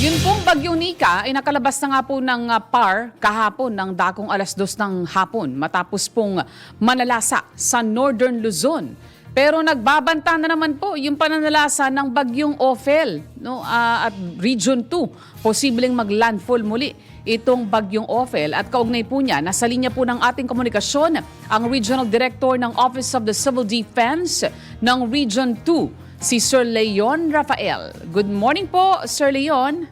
Yun pong bagyong Nika ay nakalabas na nga po ng ah, PAR kahapon ng dakong alas dos ng hapon matapos pong manalasa sa Northern Luzon. Pero nagbabanta na naman po yung pananalasa ng bagyong Ophel no, ah, at Region 2. Posibleng maglandfall muli itong bagyong Ophel at kaugnay po niya, nasa linya po ng ating komunikasyon ang Regional Director ng Office of the Civil Defense ng Region 2 si Sir Leon Rafael. Good morning po, Sir Leon.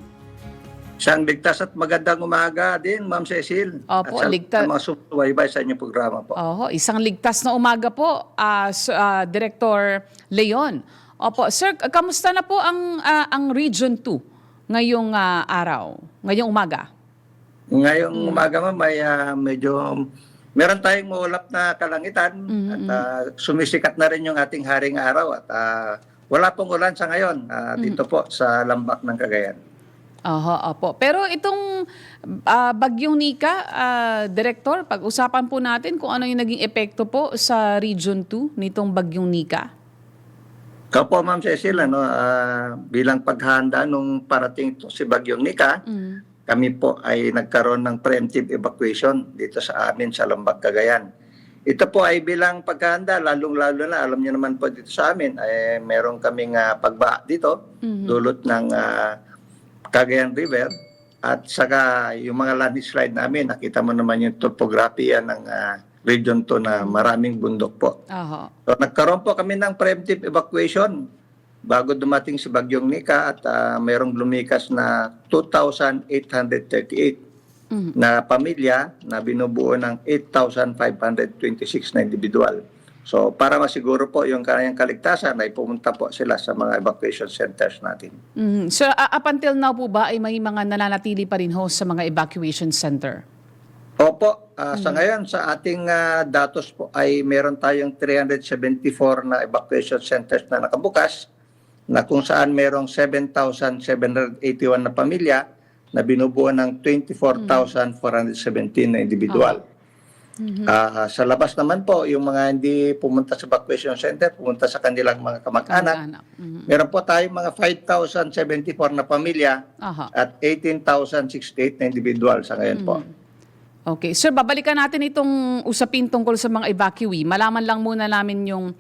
Isang ligtas at magandang umaga din, Ma'am Cecil. Opo, at sa, ligtas- sa mga susubaybay sa inyong programa po. Oho, isang ligtas na umaga po, s- ah, Director Leon. Opo, Sir, kamusta na po ang, ah, ang Region 2 ngayong ah, araw, ngayong umaga? Ngayong Mm. umaga ma'am, may ah, medyo meron tayong maulap na kalangitan Mm, at ah, sumisikat na rin yung ating haring araw at ah, wala pong ulan sa ngayon Mm. dito po sa lambak ng Cagayan. Oho, opo. Pero itong ah, bagyong Nika, ah, Director, pag-usapan po natin kung ano yung naging epekto po sa Region 2 nitong bagyong Nika. Ikaw po Ma'am Cecil, ano, ah, bilang paghahanda nung parating ito si Bagyong Nika, Mm. kami po ay nagkaroon ng preemptive evacuation dito sa amin sa Lambag, Cagayan. Ito po ay bilang paghahanda, lalong-lalo na, alam niyo naman po dito sa amin, ay meron kaming uh, pagba dito, Mhm. dulot ng ah, Cagayan River, at saka yung mga landslide namin, nakita mo naman yung topography yan ng ah, Region 2 na maraming bundok po. Oho. So nagkaroon po kami ng preemptive evacuation bago dumating si Bagyong Nika at ah, mayroong lumikas na 2,838 Mhm. na pamilya na binubuo ng 8,526 na individual. So para masiguro po yung kanyang kaligtasan ay pumunta po sila sa mga evacuation centers natin. Mhm. So, uh, up until now po ba ay may mga nananatili pa rin ho sa mga evacuation center? Opo, ah, sa ngayon sa ating ah, datos po ay meron tayong 374 na evacuation centers na nakabukas na kung saan merong 7,781 na pamilya na binubuo ng 24,417 na individual. Ah, sa labas naman po, yung mga hindi pumunta sa evacuation center, pumunta sa kanilang mga kamag-anak. Mhm. Meron po tayong mga 5,074 na pamilya Aha. at 18,068 na individual sa ngayon po. Okay. Sir, babalikan natin itong usapin tungkol sa mga evacuee. Malaman lang muna namin yung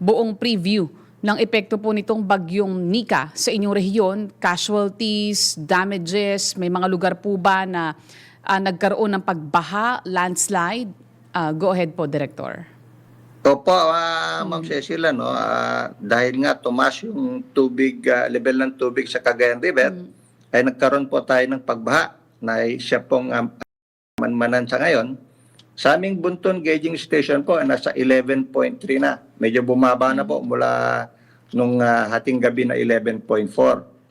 buong preview ng epekto po nitong bagyong Nika sa inyong rehiyon, casualties, damages, may mga lugar po ba na ah, nagkaroon ng pagbaha, landslide? Ah, go ahead po, Director. Opo, ah, Ma'am Cecil, ano, ah, dahil nga tumas yung tubig, ah, level ng tubig sa Cagayan River, ay nagkaroon po tayo ng pagbaha na siya pong um, manmanan sa ngayon. Sa aming Bunton Gauging Station po, ay nasa 11.3 na. Medyo bumaba na po mula nung ah, hating gabi na 11.4.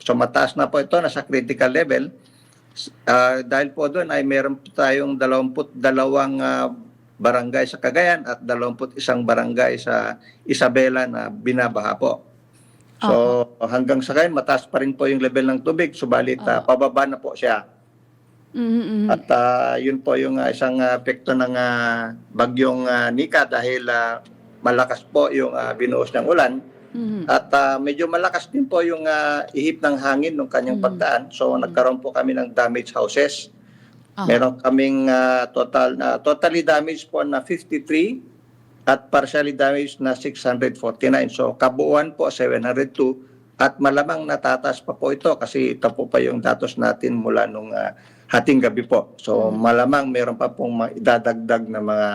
So mataas na po ito, nasa critical level. Ah, dahil po doon ay meron po tayong 22 ah, barangay sa Cagayan at 21 barangay sa Isabela na binabaha po. So hanggang sa ngayon mataas pa rin po yung level ng tubig subalit ah, pababa na po siya. Mhm, mhm. At ah, yun po yung ah, isang ah, epekto ng ah, bagyong ah, Nika dahil ah, malakas po yung ah, binuhos ng ulan. Mhm. At ah, medyo malakas din po yung ah, ihip ng hangin ng kanyang pagdaan. So nagkaroon po kami ng damaged houses. Ah. Meron kaming ah, total na totally damaged po na 53 at partially damaged na 649. So kabuuan po 702 at malamang natataas pa po ito kasi ito po pa yung datos natin mula nung ah, hating gabi po. So malamang meron pa pong idadagdag na mga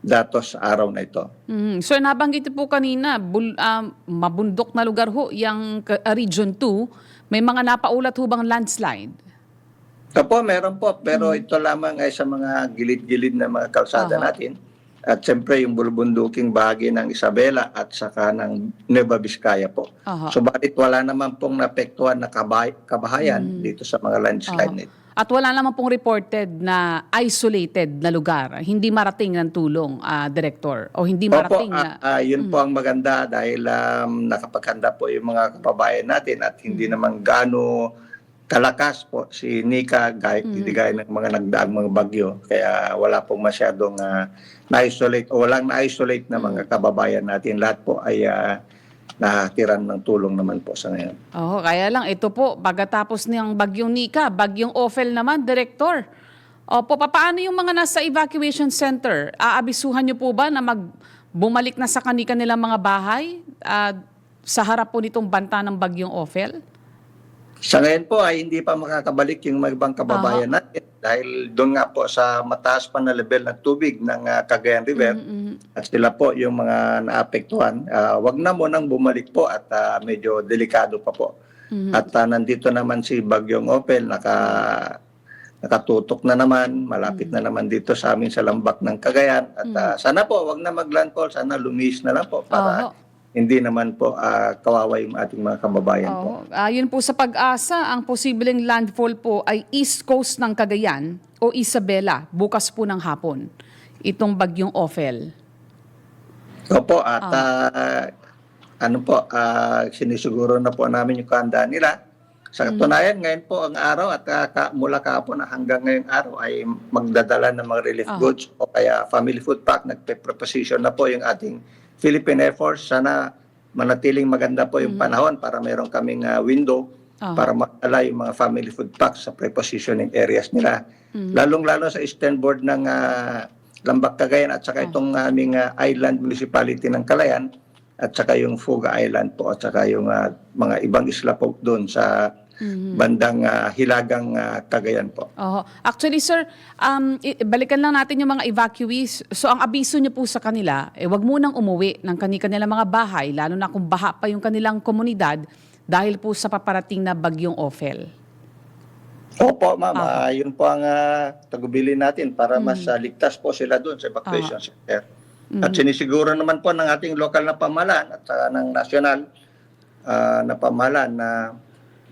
datos sa araw na ito. Mhm. So nabanggit po kanina, bul, ah, mabundok na lugar ho, yung ah, Region 2, may mga napaulat ho bang landslide? Opo, meron po. Pero ito lamang ay sa mga gilid-gilid na mga kalsada Aha. natin. At siyempre yung bulbunduking bahagi ng Isabela at saka ng Nueva Vizcaya po. Aha. Subalit wala naman pong napektuhan na kabay, kabahayan dito sa mga landslide Aha. nito. At wala naman pong reported na isolated na lugar, hindi marating ng tulong, ah, Director, o hindi Opo, marating na... ah, ah, yun po ang maganda dahil um, nakapaghanda po yung mga kababayan natin at hindi naman gaano kalakas po si Nika gay, hindi gaya ng mga nagdaang mga bagyo. Kaya wala pong masyadong ah, na-isolate o walang na-isolate na mga kababayan natin. Lahat po ay ah, nahatiran ng tulong naman po sa ngayon. Oo, kaya lang ito po, pagkatapos ng bagyong Nika, bagyong Ophel naman, Director. Opo, paano yung mga nasa evacuation center? Aabisuhan niyo po ba na mag bumalik na sa kanika nilang mga bahay ah, sa harap po nitong banta ng bagyong Ophel? Sa ngayon po ay hindi pa makakabalik yung mga ibang kababayan natin dahil doon nga po sa mataas pa na level ng tubig ng ah, Cagayan River Mm-mm. at sila po yung mga naapektuhan. ah, wag na mo nang bumalik po at ah, medyo delikado pa po. Mhm. At ah, nandito naman si Bagyong Opel, naka, nakatutok na naman, malapit na naman dito sa amin sa lambak ng Cagayan. At ah, sana po, wag na maglandfall, sana lumis na lang po para Oho. Hindi naman po ah, kawawa yung ating mga kababayan po. Oo. Ayon po sa pag-asa, ang posibleng landfall po ay east coast ng Cagayan o Isabela bukas po ng hapon. Itong bagyong Ophel. Opo, at ah, ano po, ah, sinisiguro na po namin yung kahandaan nila. Sa katunayan, ngayon po ang araw at ah, ka, mula kahapon na hanggang ngayong araw ay magdadala ng mga relief Aha. goods o kaya family food pack. Nagpe-proposition na po yung ating Philippine Air Force. Sana manatiling maganda po yung panahon para meron kaming ah, window Aha. para makala yung mga family food packs sa prepositioning areas nila. Mhm. Lalong-lalo sa eastern board ng ah, Lambak Cagayan at saka itong aming ah, island municipality ng Calayan at saka yung Fuga Island po at saka yung ah, mga ibang isla po doon sa Mhm. bandang ah, Hilagang ah, Cagayan po. Oo. Actually, sir, um, balikan lang natin yung mga evacuees. So, ang abiso niyo po sa kanila, eh, wag munang umuwi ng kani-kanilang mga bahay, lalo na kung baha pa yung kanilang komunidad dahil po sa paparating na bagyong Ophel. Opo, ma'am. ah, yun po ang uh, tagubilin natin para Mm. mas ah, ligtas po sila doon sa evacuation center. At sinisiguro naman po ng ating lokal na pamahalaan at saka ng national ah, na pamahalaan na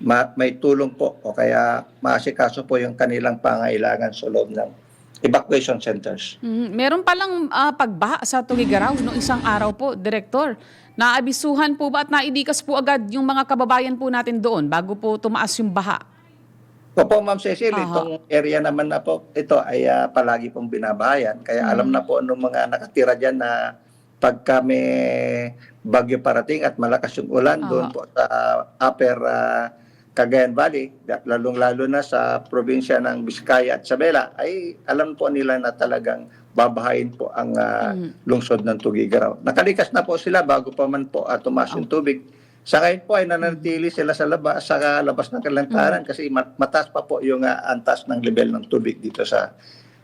ma- may tulong po o kaya maasikaso po yung kanilang pangailangan sa loob ng evacuation centers. Mhm. Meron palang ah, pagbaha sa Tugigaraw noong isang araw po, Direktor. Naabisuhan po ba at naidikas po agad yung mga kababayan po natin doon bago po tumaas yung baha? Opo, Ma'am Cecil, Aha. itong area naman na po, ito ay ah, palagi pong binabayan. Kaya Mm. alam na po nung mga nakatira dyan na pagka may bagyo parating at malakas yung ulan Aha. doon po sa upper ah, Cagayan Valley, lalong-lalo na sa probinsya ng Vizcaya at Isabela, ay alam po nila na talagang babahayin po ang Mm. lungsod ng Tugigaraw. Nakalikas na po sila bago pa man po ah, tumaas yung tubig. Sa ngayon po ay nananatili sila sa labas, sa labas ng kalantaran kasi mat- mataas pa po yung ah, antas ng level ng tubig dito sa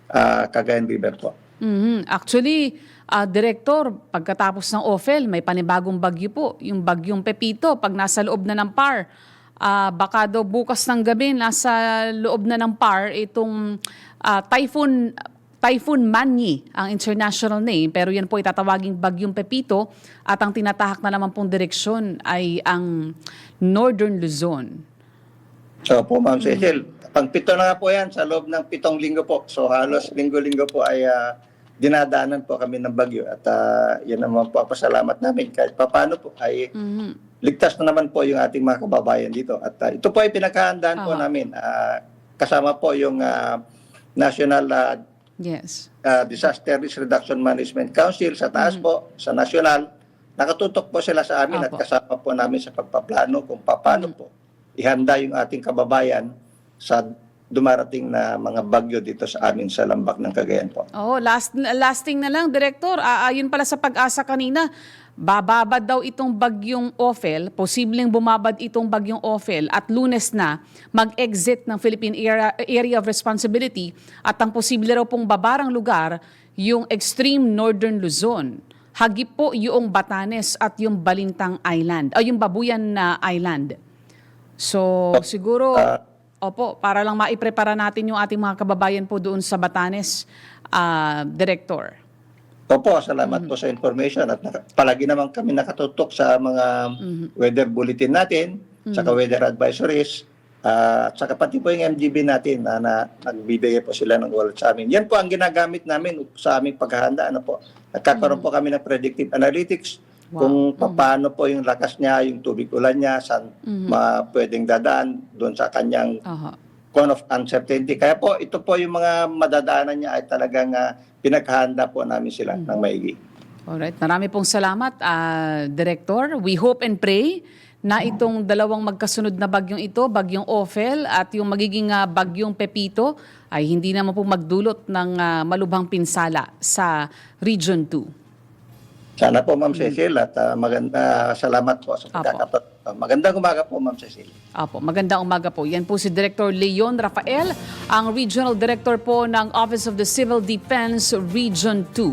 ah, Cagayan River po. Mhm. Actually, ah, Director, pagkatapos ng Ophel, may panibagong bagyo po, yung bagyong Pepito, pag nasa loob na ng PAR. Ah, baka daw bukas ng gabi, nasa loob na ng PAR, itong ah, Typhoon Typhoon Manny ang international name, pero yan po itatawaging bagyong Pepito at ang tinatahak na naman pong direksyon ay ang Northern Luzon. So po Ma'am Cecil, pang pito na nga po yan sa loob ng pitong linggo po. So halos linggo-linggo po ay ah, dinadaanan po kami ng bagyo at ah, yan naman po ang pasalamat namin kahit papano po ay Mhm. Ligtas na naman po yung ating mga kababayan dito. At ah, ito po ay pinakahandaan po Aha. namin. Ah, kasama po yung ah, National ah, Yes. ah, Disaster Risk Reduction Management Council sa taas po, sa national. Nakatutok po sila sa amin at Apo. kasama po namin sa pagpaplano kung paano po ihanda yung ating kababayan sa dumarating na mga bagyo dito sa amin sa lambak ng Cagayan po. Oh, last lasting na lang, Director. Ah, ayon pala sa pag-asa kanina, bababad daw itong bagyong Ophel, posibleng bumabad itong bagyong Ophel at lunes na mag-exit ng Philippine Area, Area of Responsibility at ang posible raw pong babarang lugar yung extreme northern Luzon. Hagip po yung Batanes at yung Balintang Island, o yung Babuyan na Island. So, siguro, opo, para lang maiprepara natin yung ating mga kababayan po doon sa Batanes, ah, Director. Opo, salamat po sa information at palagi naman kami nakatutok sa mga weather bulletin natin, saka weather advisories, ah, at saka pati po yung MGB natin na, na nagbibigay po sila ng wallet sa amin. Yan po ang ginagamit namin sa aming paghahanda. Ano po. Nagkakaroon po kami ng predictive analytics kung paano po yung lakas niya, yung tubig ulan niya, saan ma- pwedeng dadaan doon sa kanyang Aha. cone of uncertainty. Kaya po, ito po yung mga madadaanan niya ay talagang uh, pinaghahanda po namin sila ng maigi. Alright, marami pong salamat, ah, Director. We hope and pray na itong dalawang magkasunod na bagyong ito, bagyong Ophel at yung magiging ah, bagyong Pepito ay hindi naman po magdulot ng ah, malubhang pinsala sa Region 2. Sana po, Ma'am Cecil, at ah, maganda, salamat po sa Apo. pagkakatot. magandang umaga po, Ma'am Cecil. Apo, magandang umaga po. Yan po si Director Leon Rafael, ang Regional Director po ng Office of the Civil Defense Region 2.